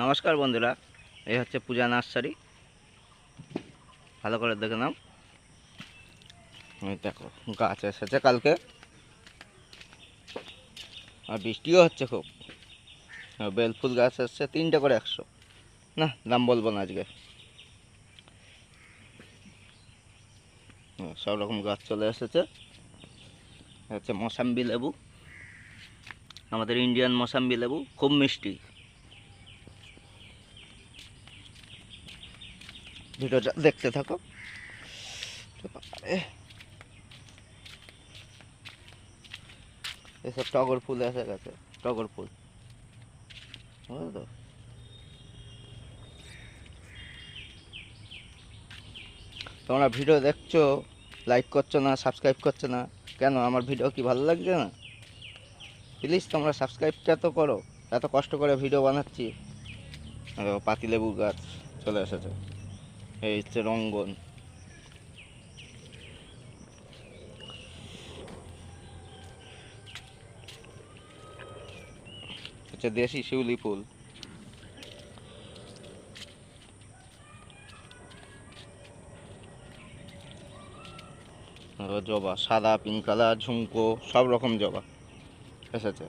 নমস্কার বন্ধুরা এই হচ্ছে পূজা নার্সারি। ভালো করে দেখে নাও। দেখো গাছ এসেছে কালকে। আর বৃষ্টিও হচ্ছে খুব। বেলফুল গাছ এসছে তিনটে করে একশো। না দাম বলব না আজকে। হুম, সব রকম গাছ চলে এসেছে। হচ্ছে মসাম্বি লেবু। আমাদের ইন্ডিয়ান মসাম্বি লেবু খুব মিষ্টি। ভিডিওটা দেখতে থাকো। এসব টগর ফুল এসে গেছে, টগর ফুল। তোমরা ভিডিও দেখছ লাইক করছ না সাবস্ক্রাইব করছ না, কেন? আমার ভিডিও কি ভালো লাগছে না? প্লিজ তোমরা সাবস্ক্রাইবটা তো করো, এত কষ্ট করে ভিডিও বানাচ্ছি। পাতিলেবু গাছ চলে এসেছে। এই হচ্ছে রঙ্গন। হচ্ছে দেশি শিউলি ফুল। জবা, সাদা পিঙ্ক কালার ঝুমকো, সব রকম জবা। এসেছে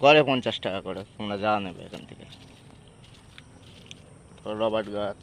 গড়ে পঞ্চাশ টাকা করে, তোমরা যা নেবে এখান থেকে। রবার্ট গাছ।